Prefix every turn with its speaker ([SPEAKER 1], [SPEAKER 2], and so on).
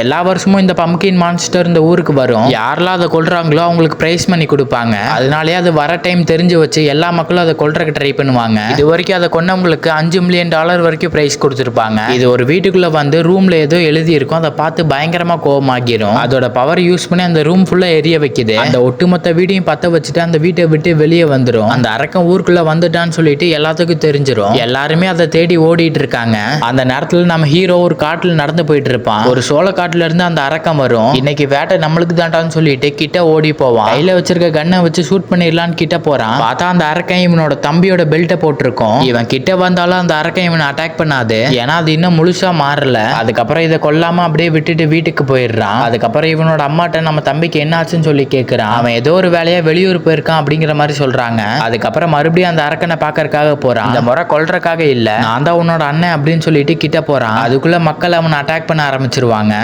[SPEAKER 1] எல்லா வருஷமும் இந்த பம்கின் மான்ஸ்டர் இந்த ஊருக்கு வரும். யாரெல்லாம் அதை கொள்றாங்களோ அவங்களுக்கு பிரைஸ் பண்ணி கொடுப்பாங்க. அதனாலேயே அது வர டைம் தெரிஞ்சு வச்சு எல்லா மக்களும் அதை கொல்றதுக்கு ட்ரை பண்ணுவாங்க. இது வரைக்கும் அதை கொண்டவங்களுக்கு அஞ்சு மில்லியன் டாலர் வரைக்கும் பிரைஸ் கொடுத்துருப்பாங்க. இது ஒரு வீட்டுக்குள்ள வந்து ரூம்ல ஏதோ எழுதி இருக்கும் அதை பார்த்து பயங்கரமா கோவமாகிரும். அதோட பவர் யூஸ் பண்ணி அந்த ரூம் ஃபுல்லா எரிய வைக்குது. அந்த ஒட்டுமொத்த வீடையும் பத்த வச்சுட்டு அந்த வீட்டை விட்டு வெளியே வந்துடும் அந்த அரக்கம் ஊருக்குள்ள வந்துட்டான்னு சொல்லிட்டு எல்லாத்துக்கும் தெரிஞ்சிடும் எல்லாருமே அதை தேடி ஓடிட்டு இருக்காங்க. அந்த நேரத்துல நம்ம ஹீரோ ஒரு காட்டுல நடந்து போயிட்டு இருப்பான். ஒரு சோழ காட்டுல இருந்து அந்த அரக்கம் வரும். இன்னைக்கு வேட்டை நம்மளுக்கு தாண்டான்னு சொல்லிட்டு கிட்ட ஓடி போவான். கையில வச்சிருக்க கண்ணை வச்சு ஷூட் பண்ணிடலான்னு கிட்ட போறான். பார்த்தா அந்த அரக்கம் இவனோட தம்பியோட பெல்ட்டை போட்டிருக்கோம். இவன் கிட்ட வந்தாலும் அந்த அரக்கம் இவனை அட்டாக் பண்ணாது. ஏன்னா அது இன்னும் முழுசா மாறல. அதுக்கப்புறம் இதை கொல்லாம அப்படியே விட்டுட்டு வீட்டுக்கு போயிடுறான். அதுக்கப்புறம் இவனோட அம்மாட்ட நம்ம தம்பிக்கு என்ன ஆச்சுன்னு சொல்லி கேட்குறான் அவன் ஏதோ ஒரு வேலையா வெளியூர் போயிருக்கான் அப்படிங்கிற மாதிரி சொல்றாங்க. அதுக்கப்புறம் மறுபடியும் அந்த அரக்கனை பார்க்கறக்காக போறான். இந்த முறை கொல்றதுக்காக இல்ல. நான் தான் உன்னோட அண்ணன் அப்படின்னு சொல்லிட்டு கிட்ட போறான். அதுக்குள்ள மக்கள் அவனை அட்டாக் பண்ண ஆரம்பிச்சிருவாங்க.